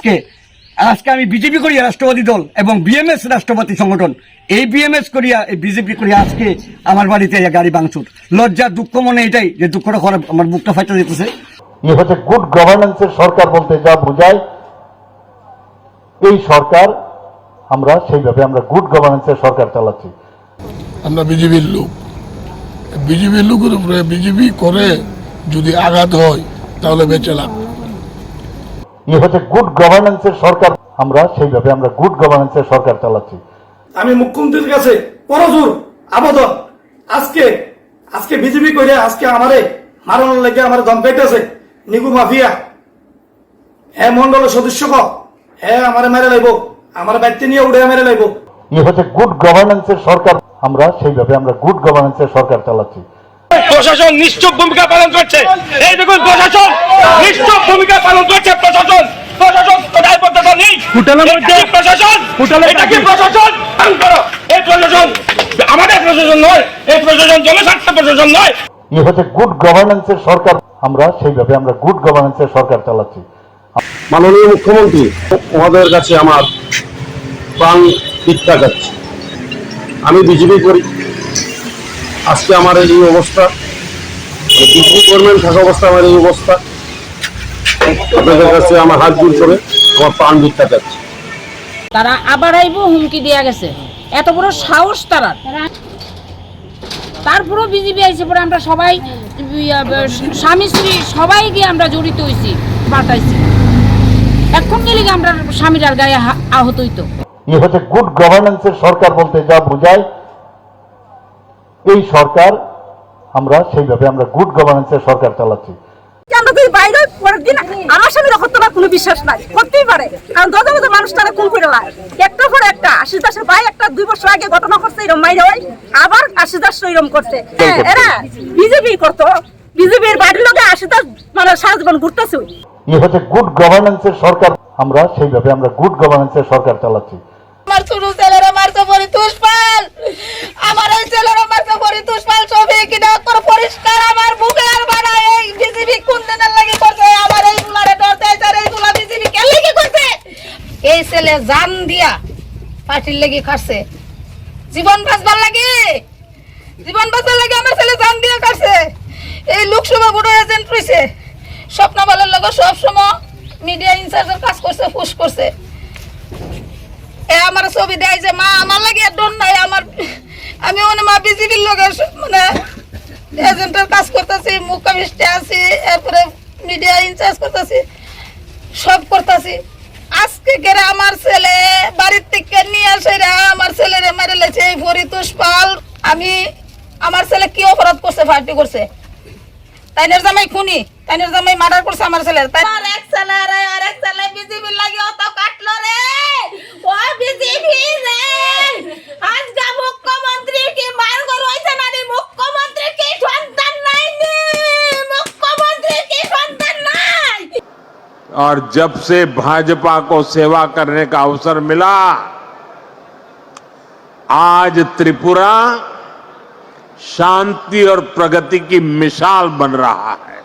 আজকে আজকে আমি বিজেপি করিয়া রাষ্ট্রবাদী দল এবং বিএমএস রাষ্ট্রবাদী সংগঠন এই বিএমএস করিয়া এই বিজেপি করিয়া আজকে আমার বাড়িতে গাড়ি ভাঙচুর। লজ্জা দুঃখ মনে এটাই যে দুঃখটা করে আমার বুকটা ফাইটা যেতেছে। এ হচ্ছে গুড গভর্নেন্সের সরকার বলতে যা বোঝায় এই সরকার আমরা সেইভাবে আমরা গুড গভর্নেন্সের সরকার চালাচ্ছি। আমরা বিজেপির লোক। বিজেপির লোকের উপরে বিজেপি করে যদি আঘাত হয় তাহলে বেঁচে লাভ। এ হচ্ছে গুড গভর্নেন্সের সরকার। আমরা সেইভাবে আমরা গুড গভর্নেন্সের সরকার চালাচ্ছি। আমি মুখ্যমন্ত্রীর কাছে পরজোর আবেদন। আজকে আজকে বিজেপি করে আজকে আমারে মারানোর লেগে আমার দম পেটেছে নিগু মাফিয়া হে মন্ডলের সদস্য ক হে আমারে মেরে লাইব আমার বাড়িতে নিয়ে উড়ে মেরে লাইব। এ হচ্ছে গুড গভর্নেন্সের সরকার। আমরা সেইভাবে আমরা গুড গভর্নেন্সের সরকার চালাচ্ছি। প্রশাসন নিশ্চুপ ভূমিকা পালন করছে। এই দেখুন প্রশাসন নিশ্চুপ ভূমিকা পালন করছে প্রশাসন। প্রশাসন কোথায় প্রশাসন নেই? প্রশাসন? এটা কি প্রশাসন? এই প্রশাসন আমাদের প্রশাসন নয় এই প্রশাসন জনস্বার্থ প্রশাসন নয়। এ হচ্ছে গুড গভর্নেন্সের সরকার। আমরা সেইভাবে আমরা গুড গভর্নেন্সের সরকার চালাচ্ছি। মাননীয় মুখ্যমন্ত্রী মহোদয়ের কাছে আমার প্রাণ ভিক্ষা যাচ্ছে। আমি বিজেপি করি। আজকে আমার এই অবস্থা বিজেপি গভর্নমেন্ট থাকা অবস্থা আমার এই অবস্থা। আপনাদের কাছে আমার হাত জোর করে আমার প্রাণ ভিক্ষা যাচ্ছে তারা আবার আইব হুমকি দেয়া গেছে। এত বড় সাহস তারা তারপরেও বিজেপি আইসে পরে আমরা সবাই স্বামী স্ত্রী সবাই গিয়ে আমরা জড়িত হয়েছি পাঠাইছি এখন গেলে আমরা স্বামীর গায়ে আহত হইতো। এ হচ্ছে গুড গভর্নেন্সের সরকার বলতে যা বোঝায় এই সরকার আমরা সেইভাবে আমরা গুড গভর্নেন্সের সরকার চালাচ্ছি। আমরা যদি বাইরে পরের দিন আমার স্বামীর হত্যা কোনো বিশ্বাস নাই করতেই পারে। কারণ দশ দশ মানুষ তারা খুন করে লাই একটা পর একটা আশিস দাসের ভাই একটা দুই বছর আগে ঘটনা করছে এরকম মাইরে হয় আবার আশিস দাস করছে। হ্যাঁ, এরা বিজেপি করতো। বিজেপির বাড়ির লোকে আশিস দাস মানে সারা জীবন ঘুরতেছে। এ হচ্ছে গুড গভর্নেন্সের সরকার। আমরা সেইভাবে আমরা গুড গভর্নেন্সের সরকার চালাচ্ছি। আমার ছোট ছেলেরা মারতে পরি তুষপাল আমার এই ছেলেরা মারতে পরি তুষপাল ছবি কিনা তোর পরিষ্কার আমার বুকে আর বানায় এই বিজেপি কোন দিনের লাগি করছে? আমার এই গুলারে ডরতে আর এই গুলা বিজেপি কে লাগি করছে? এই ছেলে জান দিয়া পার্টির লাগি খাচ্ছে জীবন বাঁচবার লাগি? জীবন বাঁচবার লাগি আমার ছেলে জান দিয়া কাটছে এই লোকসভা ভোটার এজেন্ট রয়েছে স্বপ্ন বলার লগে সব সময় মিডিয়া ইনচার্জের কাজ করছে ফুস করছে। ছবি দেয় যে, মা, আমার লাগে ডন নাই, আমার আমি মানে মা বিজেপির লোক মানে এজেন্টের কাজ করতেছি মুখামিষ্টে আছি, এরপরে মিডিয়া ইনচার্জ করতেছি, সব করতেছি। আজকে গেরে আমার ছেলে বাড়ির থেকে নিয়ে আসে আমার ছেলেরে মেরে লেছে, এই ফরিতুষ পাল আমি, আমার ছেলে কি অপরাধ করছে ফার্টি করছে? তাইনের জামাই খুনি, তাইনের জামাই মার্ডার করছে আমার ছেলের। তাই আর এক ছেলে और जब से भाजपा को सेवा करने का अवसर मिला, आज त्रिपुरा शांति और प्रगति की मिसाल बन रहा है।